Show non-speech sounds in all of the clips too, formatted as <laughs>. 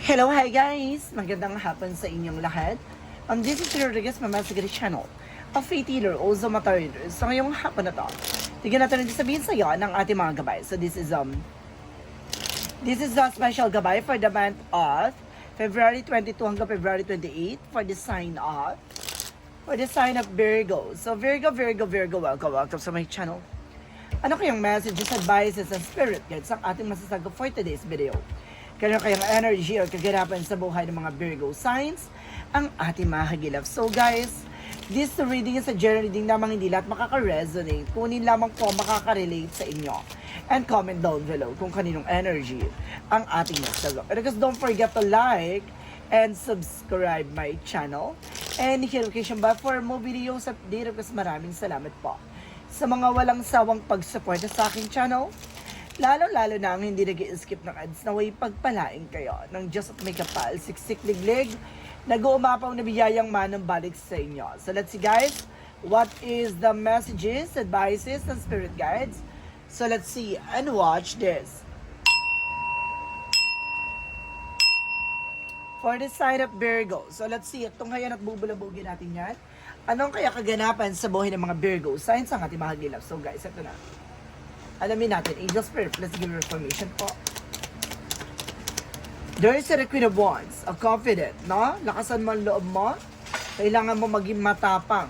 Hello, hi guys! Magandang hapon sa inyong lahat. Um, this is Rodriguez Mamasagari Channel of Faith Healer, also Matariders. So ngayong hapon na to, tignan natin ang sabihin sa iyo ng ating mga gabay. So this is um this is a special gabay for the month of February 22 hanggang February 28 for the sign of for the sign of Virgo. So Virgo, Virgo, Virgo, welcome, welcome sa my channel. Ano kayang messages, advices, and spirit guides ang ating masasagot for today's video? Kaya kayang energy o kaganapan sa buhay ng mga Virgo signs ang ating mga hagilap. So guys, this reading is a general reading lamang hindi lahat makaka-resonate. Kunin lamang po makaka-relate sa inyo. And comment down below kung kaninong energy ang ating nasagot. And because don't forget to like and subscribe my channel and hit notification bell for more videos update kasi maraming salamat po sa mga walang sawang pagsuporta sa aking channel Lalo-lalo na hindi nag skip ng ads na way pagpalain kayo ng Diyos at may kapal, siksik liglig, nag-uumapaw na biyayang manang balik sa inyo. So let's see guys, what is the messages, advices, and spirit guides? So let's see and watch this. For the sign of Virgo. So let's see, itong ngayon at bubulabugin natin yan. Anong kaya kaganapan sa buhay ng mga Virgo signs ang ating mga gilap? So guys, ito na. Alamin natin, Angel Spirit, let's give you information po. There is a Queen of Wands, a confident, no? Lakasan mo loob mo. Kailangan mo maging matapang.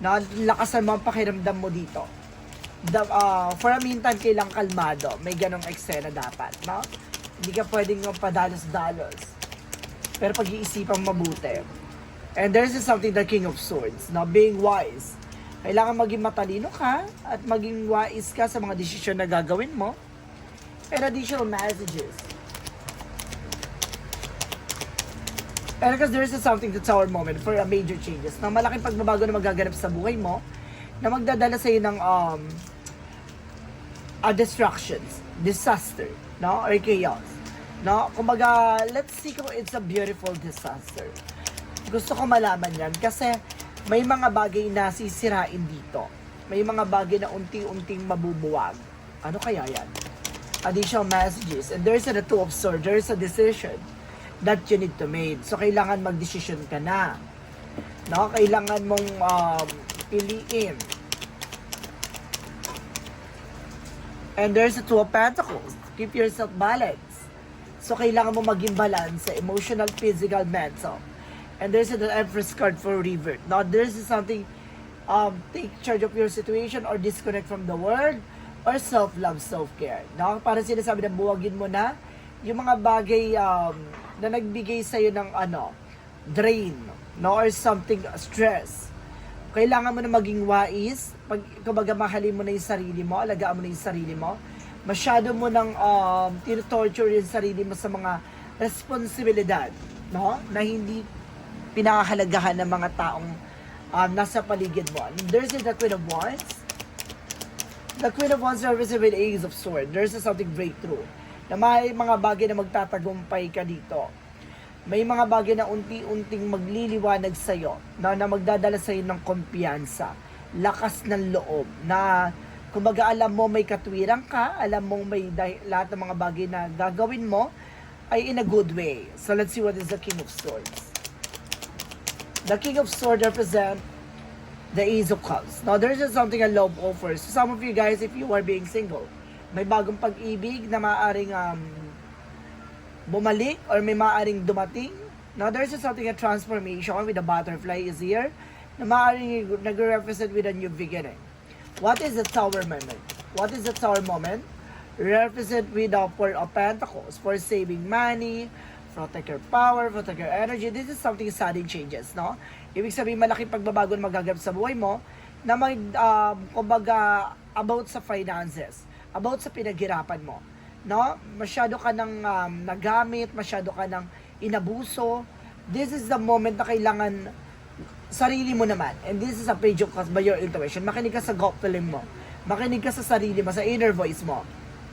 No? Lakasan mo ang pakiramdam mo dito. The, uh, for a meantime, kailang kalmado. May ganong eksena dapat, no? Hindi ka pwedeng padalos-dalos. Pero pag-iisipan mabuti. And there's something the King of Swords, no? Being wise. Kailangan maging matalino ka at maging wise ka sa mga desisyon na gagawin mo. And additional messages. And because there is something that's our moment for a major changes na malaking pagbabago na magaganap sa buhay mo na magdadala sa ng um, uh, distractions, disaster, no? Or chaos. No? Kumbaga, let's see kung it's a beautiful disaster. Gusto ko malaman yan kasi may mga bagay na sisirain dito. May mga bagay na unti-unting mabubuwag. Ano kaya yan? Additional messages. And there's a two of swords. There's a decision that you need to make. So, kailangan mag-decision ka na. No? Kailangan mong um, piliin. And there's a two of pentacles. Keep yourself balanced. So, kailangan mo maging balance sa emotional, physical, mental. And there's an Empress card for revert. Now, there's something, um, take charge of your situation or disconnect from the world or self-love, self-care. No? Para sinasabi na buwagin mo na yung mga bagay um, na nagbigay sa'yo ng ano, drain, no? or something, stress. Kailangan mo na maging wais. Pag, kumbaga, mahalin mo na yung sarili mo, alagaan mo na yung sarili mo. Masyado mo nang um, tinotorture yung sarili mo sa mga responsibilidad, no? Na hindi pinakahalagahan ng mga taong um, nasa paligid mo. There's the Queen of Wands. The Queen of Wands represents with Ace of Swords. There's something breakthrough. Na may mga bagay na magtatagumpay ka dito. May mga bagay na unti-unting magliliwanag sa'yo na, na magdadala sa'yo ng kumpiyansa, lakas ng loob, na kumbaga alam mo may katwiran ka, alam mo may dah- lahat ng mga bagay na gagawin mo ay in a good way. So let's see what is the King of Swords. The King of Swords represent the Ace of Cups. Now, there's just something a love offers. So, some of you guys, if you are being single, may bagong pag-ibig na maaaring um, bumalik or may maaaring dumating. Now, there's just something a transformation with the butterfly is here na maaaring nag-represent with a new beginning. What is the Tower moment? What is the Tower moment? Represent with the Four of Pentacles for saving money, protect your power, protect your energy. This is something sudden changes, no? Ibig sabihin, malaking pagbabago na magaganap sa buhay mo na may, um, kumbaga, about sa finances, about sa pinaghirapan mo, no? Masyado ka nang um, nagamit, masyado ka nang inabuso. This is the moment na kailangan sarili mo naman. And this is a page of by your intuition. Makinig ka sa gut feeling mo. Makinig ka sa sarili mo, sa inner voice mo.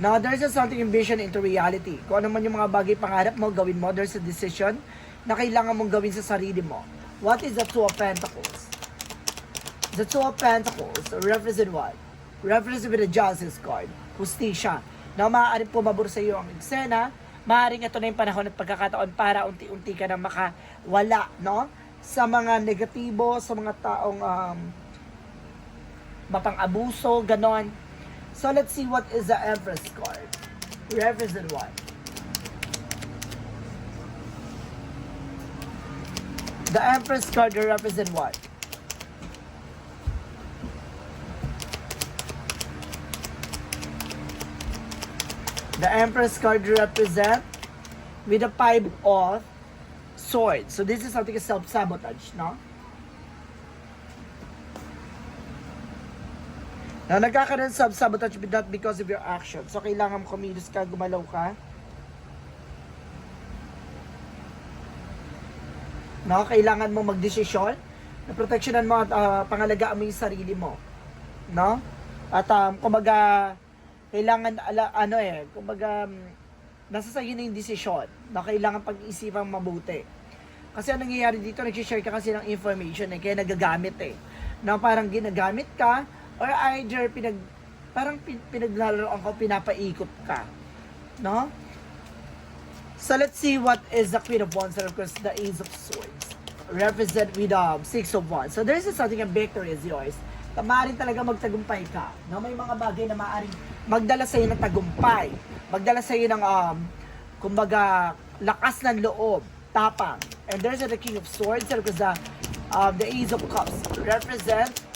Now, there's just something in vision into reality. Kung ano man yung mga bagay pangarap mo, gawin mo. There's a decision na kailangan mong gawin sa sarili mo. What is the Two of Pentacles? The Two of Pentacles represent what? Represent with the Justice card. Hustisya. Na maaaring pumabor sa iyo ang eksena maaaring ito na yung panahon at pagkakataon para unti-unti ka na makawala, no? Sa mga negatibo, sa mga taong um, mapang-abuso, ganon. So, let's see what is the Empress card. Represent what? The Empress card will represent what? The Empress card represent with the five of swords. So this is something self-sabotage, no? Na nagkakaroon ng self-sabotage but not because of your actions. So kailangan kumilos ka, gumalaw ka. No, kailangan mo magdesisyon na proteksyonan mo at ah, pangalagaan mo yung sarili mo. No? At um, kumbaga, kailangan, ala, ano eh, kumbaga, um, nasa sa'yo na yung desisyon na kailangan pag-isipan mabuti. Kasi ang nangyayari dito, nag-share ka kasi ng information eh, kaya nagagamit eh. Na parang ginagamit ka, or either pinag, parang pin, pinaglalaroan ka, pinapaikot ka. No? So let's see what is the Queen of Wands and of course the Ace of Swords. Represent with um, Six of Wands. So there's something a victory is yours. Maaaring talaga magtagumpay ka. No? May mga bagay na maaaring magdala sa'yo ng tagumpay. Magdala sa'yo ng, um, kumbaga, lakas ng loob, tapang. And there's the King of Swords and of course the, um, the Ace of Cups. Represent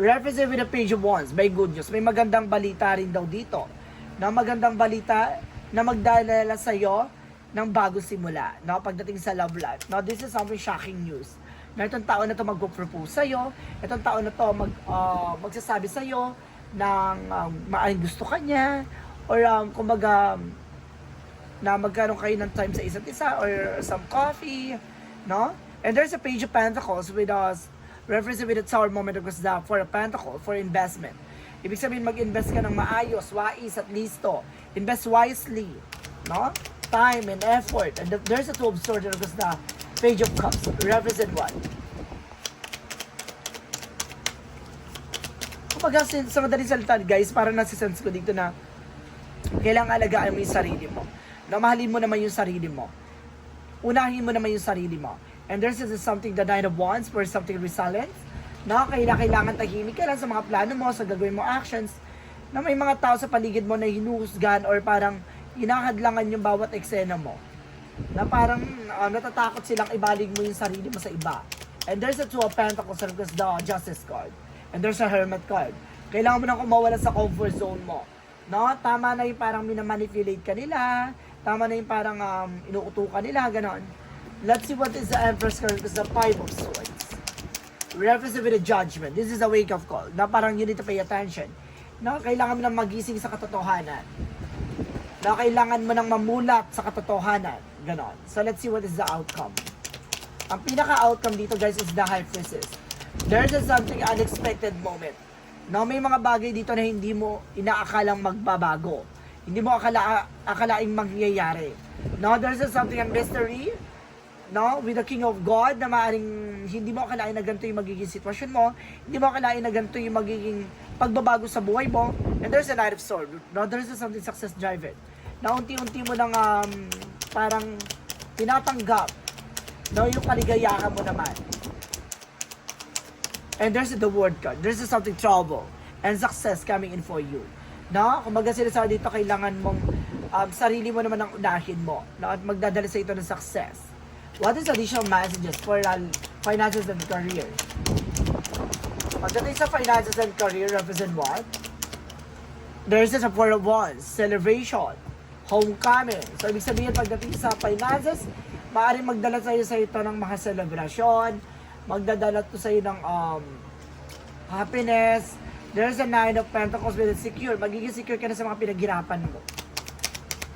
represent with the page of wands. May good news. May magandang balita rin daw dito. Na magandang balita na magdalala sa iyo ng bagong simula. No? Pagdating sa love life. No? This is something shocking news. Na itong tao na to magpo-propose sa iyo. Itong tao na to mag, ah, magsasabi sa iyo ng um, maaring gusto ka niya. Or um, kumbaga, na magkaroon kayo ng time sa isa't isa or some coffee, no? And there's a page of pentacles with us reference with the tower moment of the for a pentacle for investment. Ibig sabihin mag-invest ka ng maayos, wais at listo. Invest wisely, no? Time and effort. And the- there's a two of swords of the page of cups. Represent what? Kumbaga, sa madaling salita, guys, parang nasa-sense ko dito na kailangan alagaan mo yung sarili mo. Na mahalin mo naman yung sarili mo. Unahin mo naman yung sarili mo. And there's is something the Nine of Wands for something resilient. Na kailangan, kailangan tahimik ka lang sa mga plano mo, sa gagawin mo actions. Na may mga tao sa paligid mo na hinuhusgan or parang hinahadlangan yung bawat eksena mo. Na parang ah, natatakot silang ibalig mo yung sarili mo sa iba. And there's a Two of Pentacles there's the Justice card. And there's a Hermit card. Kailangan mo nang kumawala sa comfort zone mo. No? Tama na yung parang minamanipulate ka nila. Tama na yung parang um, inuuto nila, ganon. Let's see what is the Empress card because the Five of Swords. Reference with a judgment. This is a wake-up call na parang you need to pay attention. No? Kailangan mo nang magising sa katotohanan. Na kailangan mo nang mamulat sa katotohanan. Ganon. So let's see what is the outcome. Ang pinaka-outcome dito guys is the High Priestess. There's a something unexpected moment. No, may mga bagay dito na hindi mo inaakalang magbabago. Hindi mo akala akalaing mangyayari. No, there's a something a mystery. No, with the King of God na maaring hindi mo akalain na ganito yung magiging sitwasyon mo. Hindi mo akalain na ganito yung magiging pagbabago sa buhay mo. And there's a Knight of Sword. No, there's something success driven. Na unti-unti mo nang um, parang tinatanggap no, yung kaligayahan mo naman. And there's the word card. There's something trouble and success coming in for you. No? Kumbaga sinasabi dito, kailangan mong um, sarili mo naman ang unahin mo. No? At magdadala sa ito ng success. What is additional messages for finances and career? Pagdating sa finances and career, represent what? There's a four of wands, celebration, homecoming. So, ibig sabihin, pagdating sa finances, maaaring magdala sa'yo sa ito ng mga selebrasyon, magdadala to sa'yo ng um, happiness. There's a nine of pentacles with a secure. Magiging secure ka na sa mga pinaghirapan mo.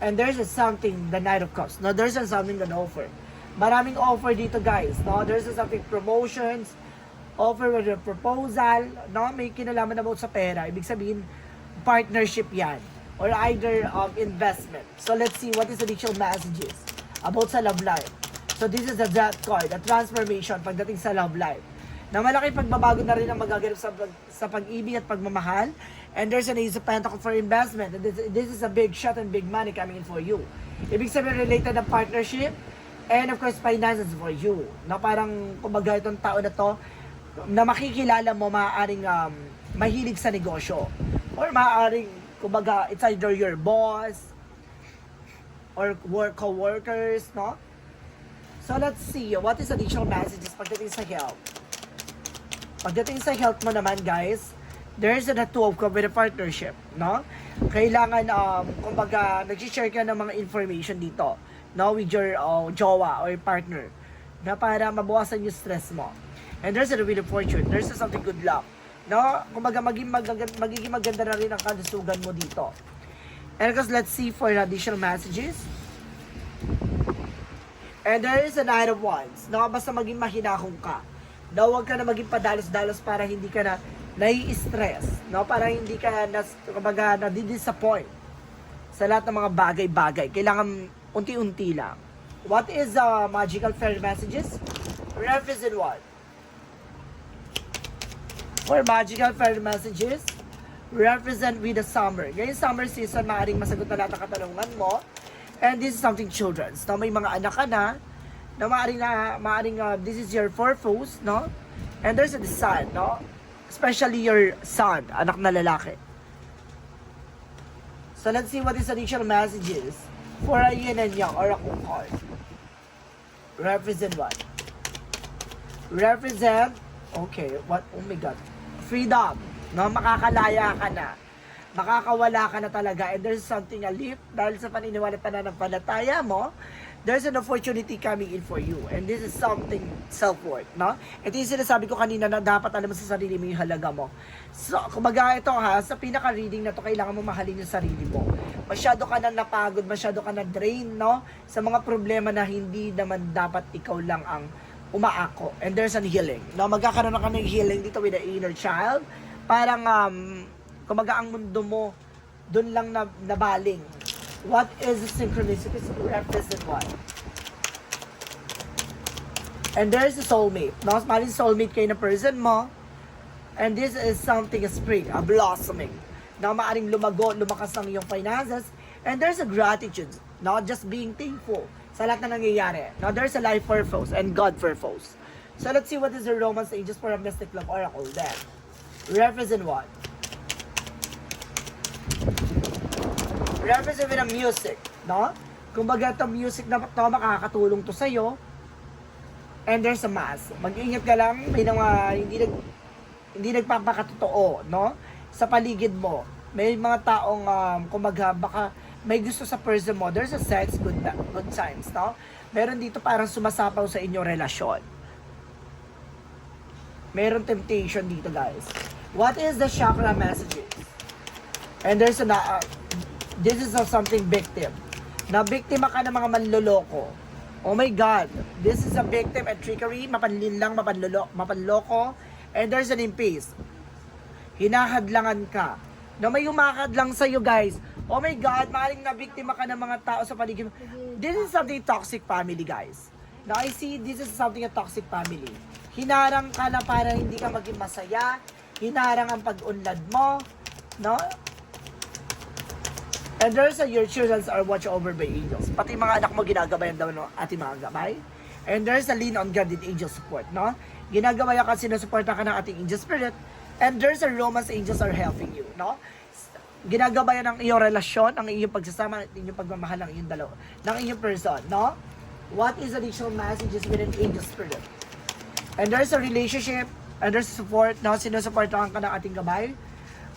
And there's a something, the Knight of Cups. No, there's a something an offer. Maraming offer dito, guys. No, there's something promotions, offer with a proposal. No, may kinalaman about sa pera. Ibig sabihin, partnership yan. Or either um, investment. So let's see what is the additional messages about sa love life. So this is the death card, the transformation pagdating sa love life. Na malaking pagbabago na rin ang magaganap sa, sa pag-ibig at pagmamahal. And there's an Ace of Pentacle for investment. And this, this is a big shot and big money coming in for you. Ibig sabihin related na partnership and of course finances for you. Na parang kumbaga itong tao na to na makikilala mo maaaring um, mahilig sa negosyo. Or maaaring kumbaga it's either your boss or work co-workers, no? So let's see, what is additional messages pagdating sa health? Pagdating sa health mo naman, guys, there's a two of with a partnership, no? Kailangan, um, kumbaga, nag-share ka ng mga information dito, no? With your uh, jowa or partner, na para mabawasan yung stress mo. And there's a wheel of fortune, there's a something good luck, no? Kumbaga, maging, magaganda, magiging maganda na rin ang kalusugan mo dito. And because let's see for additional messages. And there is a Knight of Wands. No, basta maging mahinahong ka. No, huwag ka na maging padalos-dalos para hindi ka na nai-stress. No, para hindi ka na, kumbaga, na-disappoint sa lahat ng mga bagay-bagay. Kailangan unti-unti lang. What is uh, magical fairy messages? Represent what? For magical fairy messages, represent with the summer. Ngayon summer season, maaaring masagot na lahat ng katanungan mo. And this is something children's. No? May mga anak ka na, na maaaring, na, maaaring uh, this is your purpose, no? And there's a son, no? Especially your son, anak na lalaki. So let's see what is additional messages for a yin and yang oracle card. Represent what? Represent, okay, what, oh my god, freedom, no? Makakalaya ka na makakawala ka na talaga and there's something a lift dahil sa paniniwala at pananampalataya mo there's an opportunity coming in for you and this is something self-worth no? ito yung sinasabi ko kanina na dapat alam mo sa sarili mo yung halaga mo so kumbaga ito ha sa pinaka-reading na to kailangan mo mahalin yung sarili mo masyado ka na napagod masyado ka na drain no? sa mga problema na hindi naman dapat ikaw lang ang umaako and there's an healing no? magkakaroon ka ng healing dito with the inner child parang um, Kumbaga ang mundo mo, doon lang na, nabaling. What is synchronicity? Represent what? And there's a soulmate. No? Maling soulmate kayo na person mo. And this is something, a spring, a blossoming. Na maaring lumago, lumakas ang iyong finances. And there's a gratitude. Not just being thankful sa lahat na nangyayari. Now, there's a life purpose and God purpose. So, let's see what is the Romance Ages for a Mystic Love Oracle then. Represent what? Represent with a music, no? Kumbaga ito music na to makakatulong to sa'yo. And there's a mass. Mag-ingat ka lang, may mga hindi nag hindi nagpapakatotoo, no? Sa paligid mo. May mga taong um, kumbaga baka may gusto sa person mo. There's a sex good good signs, no? Meron dito parang sumasapaw sa inyong relasyon. Meron temptation dito, guys. What is the chakra messages? And there's a uh, this is of something victim. Na biktima ka ng mga manloloko. Oh my God. This is a victim and trickery, mapanlin lang, mapanlolo, mapanloko. And there's an impase. Hinahadlangan ka. Na may umakadlang sa'yo, guys. Oh my God, maaaring na biktima ka ng mga tao sa paligid. This is something toxic family, guys. Now, I see this is something a toxic family. Hinarang ka na para hindi ka maging masaya. Hinarang ang pag-unlad mo. No? And there's a your children are watched over by angels. Pati mga anak mo ginagabayan daw no, ating mga gabay. And there's a lean on guardian angel support, no? Ginagabayan ka sinusuporta ka ng ating angel spirit. And there's a romance angels are helping you, no? Ginagabayan ang iyong relasyon, ang iyong pagsasama, ang iyong pagmamahal ng iyong dalawa, ng iyong person, no? What is additional messages with an angel spirit? And there's a relationship, and there's support, no? Sinusuportahan ka ng ating gabay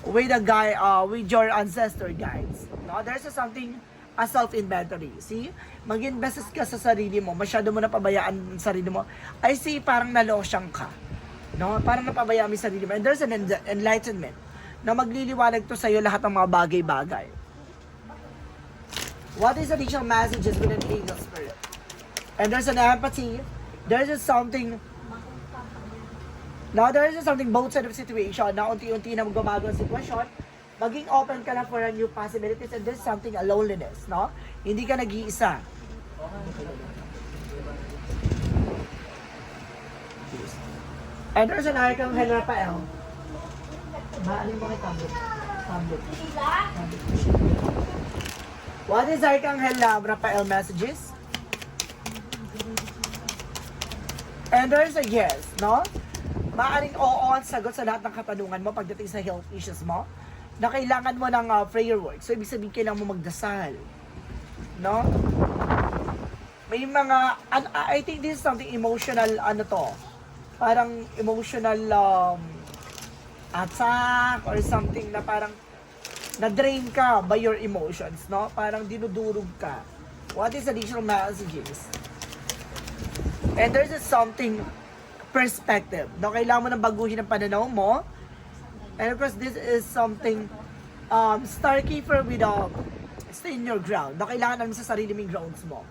with a guy, uh, with your ancestor guides. No? There's a something, a self-inventory. See? Mag-invest ka sa sarili mo, masyado mo napabayaan ang sarili mo. I see parang nalosyang ka. No? Parang napabayaan mo sarili mo. And there's an en- enlightenment na magliliwanag to sa'yo lahat ng mga bagay-bagay. What is additional messages with an angel spirit? And there's an empathy. There's just something Now, there is something both side of situation na unti-unti na magbabago ang sitwasyon. Maging open ka na for a new possibilities and there's something a loneliness, no? Hindi ka nag-iisa. And there's an Arcangel Rafael. Maaling mo kita. Tablet. Tablet. What is Archangel uh, Raphael messages? And there's a yes, no? Maaring oo ang sagot sa lahat ng katanungan mo pagdating sa health issues mo na kailangan mo ng uh, prayer work. So, ibig sabihin kailangan mo magdasal. No? May mga, an- I think this is something emotional, ano to, parang emotional um, attack or something na parang na-drain ka by your emotions, no? Parang dinudurog ka. What is additional messages? And there's something perspective. No, kailangan mo nang baguhin ang pananaw mo. And of course, this is something um, star keeper with um, stay in your ground. No, kailangan namin sa sarili mong grounds mo.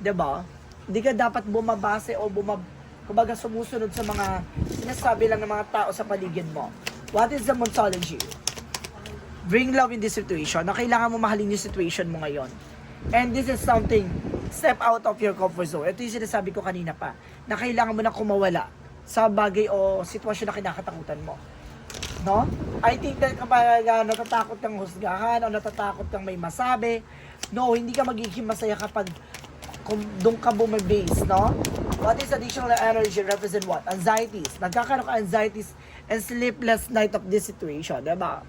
ba? Hindi ka dapat bumabase o bumab kumbaga sumusunod sa mga sinasabi lang ng mga tao sa paligid mo. What is the ontology? Bring love in this situation. Na kailangan mo mahalin yung situation mo ngayon. And this is something, step out of your comfort zone. Ito yung sinasabi ko kanina pa, na kailangan mo na kumawala sa bagay o sitwasyon na kinakatakutan mo. No? I think that kapag uh, natatakot kang husgahan o natatakot kang may masabi, no, hindi ka magiging masaya kapag kung doon ka bumabase, no? What is additional energy represent what? Anxieties. Nagkakaroon ka anxieties and sleepless night of this situation, diba?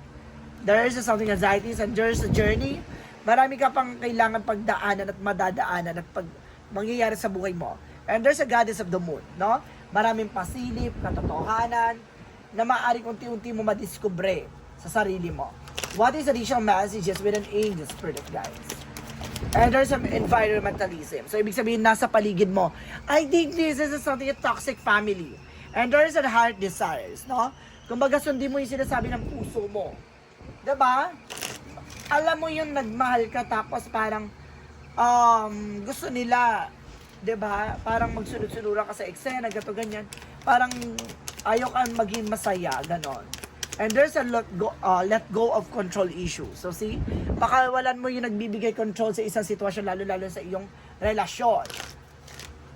There is something anxieties and there's a journey. Marami ka pang kailangan pagdaanan at madadaanan at pag mangyayari sa buhay mo. And there's a goddess of the moon, no? Maraming pasilip, katotohanan, na maaari unti-unti mo madiskubre sa sarili mo. What is additional messages with an angel spirit guides? And there's some environmentalism. So, ibig sabihin, nasa paligid mo. I think this is something a toxic family. And there's a heart desires, no? Kumbaga, sundin mo yung sinasabi ng puso mo. 'Di ba? Alam mo yung nagmahal ka tapos parang um, gusto nila 'di ba? Parang magsunod-sunuran ka sa eksena, gato ganyan. Parang ayaw kang maging masaya, ganon. And there's a let go, uh, let go of control issue. So see, pakawalan mo yung nagbibigay control sa isang sitwasyon, lalo-lalo sa iyong relasyon.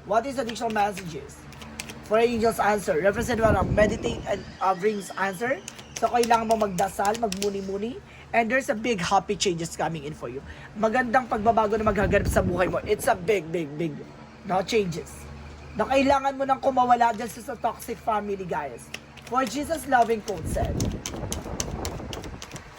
What is additional messages? For angels answer, represent what meditate and uh, brings answer. So kailangan mo magdasal, magmuni-muni, and there's a big happy changes coming in for you. Magandang pagbabago na maghaganap sa buhay mo. It's a big, big, big no changes. Na kailangan mo nang kumawala dyan sa toxic family, guys. For Jesus loving quote said,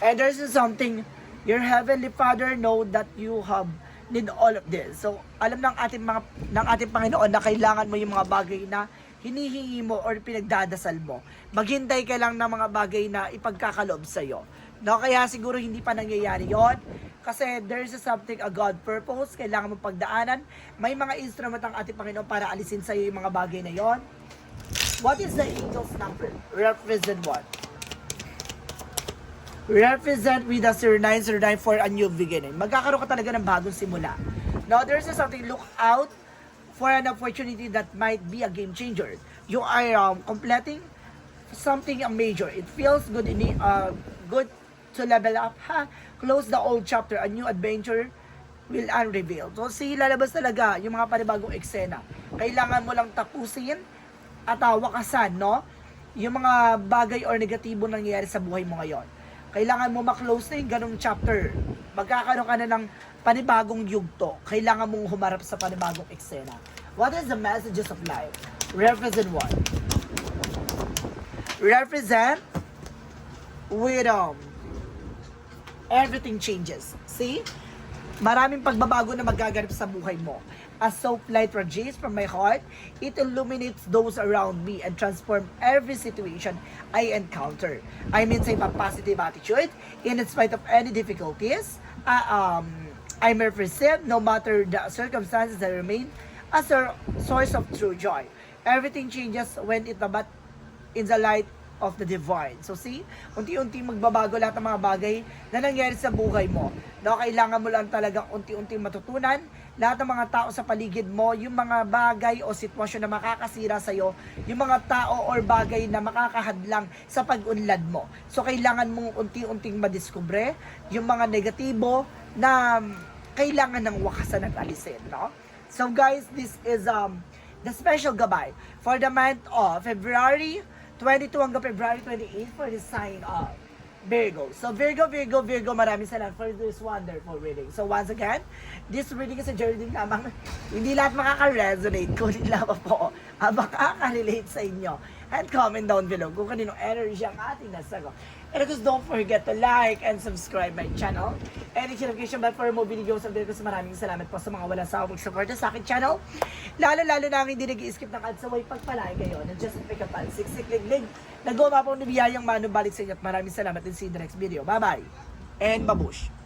And there's something, your heavenly Father know that you have need all of this. So, alam ng ating mga ng ating Panginoon na kailangan mo yung mga bagay na hinihingi mo or pinagdadasal mo. Maghintay ka lang ng mga bagay na ipagkakalob sa iyo. No, kaya siguro hindi pa nangyayari 'yon kasi there's a something a God purpose, kailangan mo pagdaanan. May mga instrument ang ating Panginoon para alisin sa iyo yung mga bagay na 'yon. What is the angel's number? Represent what? represent with a 0909 for a new beginning. Magkakaroon ka talaga ng bagong simula. Now, there's a something, look out for an opportunity that might be a game changer. You are um, completing something major. It feels good in uh, good to level up. Ha? Close the old chapter. A new adventure will unreveal. So, si lalabas talaga yung mga panibagong eksena. Kailangan mo lang tapusin at uh, wakasan, no? Yung mga bagay or negatibo nangyayari sa buhay mo ngayon kailangan mo maklose na yung ganong chapter. Magkakaroon ka na ng panibagong yugto. Kailangan mong humarap sa panibagong eksena. What is the messages of life? Represent what? Represent with um, everything changes. See? Maraming pagbabago na magaganap sa buhay mo. As soap light radiates from my heart, it illuminates those around me and transform every situation I encounter. I maintain a positive attitude in spite of any difficulties. Uh, um, I'm represent no matter the circumstances I remain as a source of true joy. Everything changes when it abat in the light of the divine. So see, unti-unti magbabago lahat ng mga bagay na nangyari sa buhay mo. No, kailangan mo lang talagang unti-unti matutunan lahat ng mga tao sa paligid mo, yung mga bagay o sitwasyon na makakasira sa iyo, yung mga tao or bagay na makakahadlang sa pag-unlad mo. So kailangan mong unti-unting madiskubre yung mga negatibo na kailangan ng wakasan at alisin, no? So guys, this is um the special gabay for the month of February 22 hanggang February 28 for the sign of Virgo. So Virgo, Virgo, Virgo, maraming salamat for this wonderful reading. So once again, this reading is a journey lamang. <laughs> Hindi lahat makaka-resonate, kunin lamang po ang makaka-relate sa inyo. And comment down below kung kaninong energy ang ating nasagot. And course, don't forget to like and subscribe my channel. And hit notification bell for more videos of this. Maraming salamat po sa mga walang sawang support sa akin channel. Lalo-lalo na hindi nag-skip ng ads away pagpalain kayo. Na just pick up siksik liglig. Nagawa po ni biyayang manubalik sa inyo at maraming salamat din sa next video. Bye-bye. And babush.